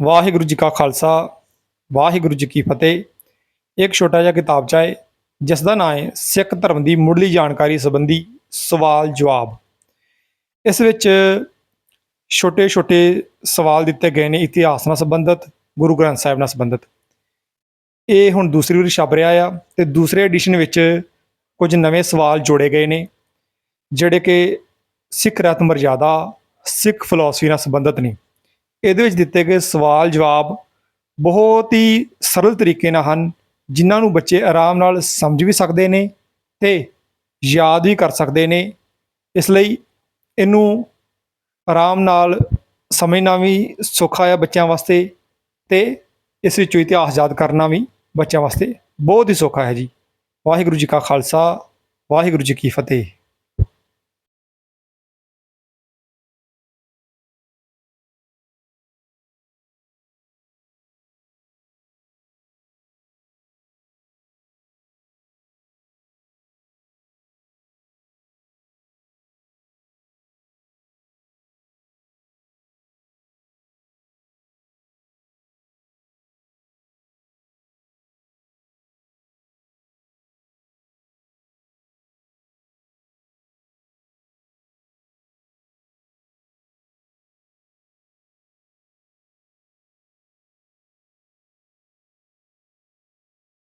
ਵਾਹਿਗੁਰੂ ਜੀ ਕਾ ਖਾਲਸਾ, ਵਾਹਿਗੁਰੂ ਜੀ ਕੀ ਫਤਿਹ। ਇੱਕ ਛੋਟਾ ਜਿਹਾ ਕਿਤਾਬਚਾ ਹੈ ਜਿਸ ਦਾ ਨਾਮ ਹੈ ਸਿੱਖ ਧਰਮ ਦੀ ਮੁੱਢਲੀ ਜਾਣਕਾਰੀ ਸੰਬੰਧੀ ਸਵਾਲ ਜਵਾਬ। ਇਸ ਵਿੱਚ ਛੋਟੇ ਛੋਟੇ ਸਵਾਲ ਦਿੱਤੇ ਗਏ ਨੇ ਇਤਿਹਾਸ ਨਾਲ ਸੰਬੰਧਿਤ, ਗੁਰੂ ਗ੍ਰੰਥ ਸਾਹਿਬ ਨਾਲ ਸੰਬੰਧਿਤ। ਇਹ ਹੁਣ ਦੂਸਰੀ ਵਾਰੀ ਛਪ ਰਿਹਾ ਆ ਤੇ ਦੂਸਰੇ ਐਡੀਸ਼ਨ ਵਿੱਚ ਕੁਝ ਨਵੇਂ ਸਵਾਲ ਜੋੜੇ ਗਏ ਨੇ, ਜਿਹੜੇ ਕਿ ਸਿੱਖ ਰਤ ਮਰਜ਼ਾਦਾ, ਸਿੱਖ ਫਿਲਾਸਫੀ ਨਾਲ ਸੰਬੰਧਿਤ ਨੇ। ਇਹਦੇ ਵਿੱਚ ਦਿੱਤੇ ਗਏ ਸਵਾਲ ਜਵਾਬ ਬਹੁਤ ਹੀ ਸਰਲ ਤਰੀਕੇ ਨਾਲ ਹਨ, ਜਿਨ੍ਹਾਂ ਨੂੰ ਬੱਚੇ ਆਰਾਮ ਨਾਲ ਸਮਝ ਵੀ ਸਕਦੇ ਨੇ ਤੇ ਯਾਦ ਵੀ ਕਰ ਸਕਦੇ ਨੇ। ਇਸ ਲਈ ਇਹਨੂੰ ਆਰਾਮ ਨਾਲ ਸਮਝਣਾ ਵੀ ਸੌਖਾ ਹੈ ਬੱਚਿਆਂ ਵਾਸਤੇ ਤੇ ਇਸ ਵਿੱਚੋਂ ਇਤਿਹਾਸ ਯਾਦ ਕਰਨਾ ਵੀ ਬੱਚਿਆਂ ਵਾਸਤੇ ਬਹੁਤ ਹੀ ਸੌਖਾ ਹੈ ਜੀ। ਵਾਹਿਗੁਰੂ ਜੀ ਕਾ ਖਾਲਸਾ, ਵਾਹਿਗੁਰੂ ਜੀ ਕੀ ਫਤਿਹ।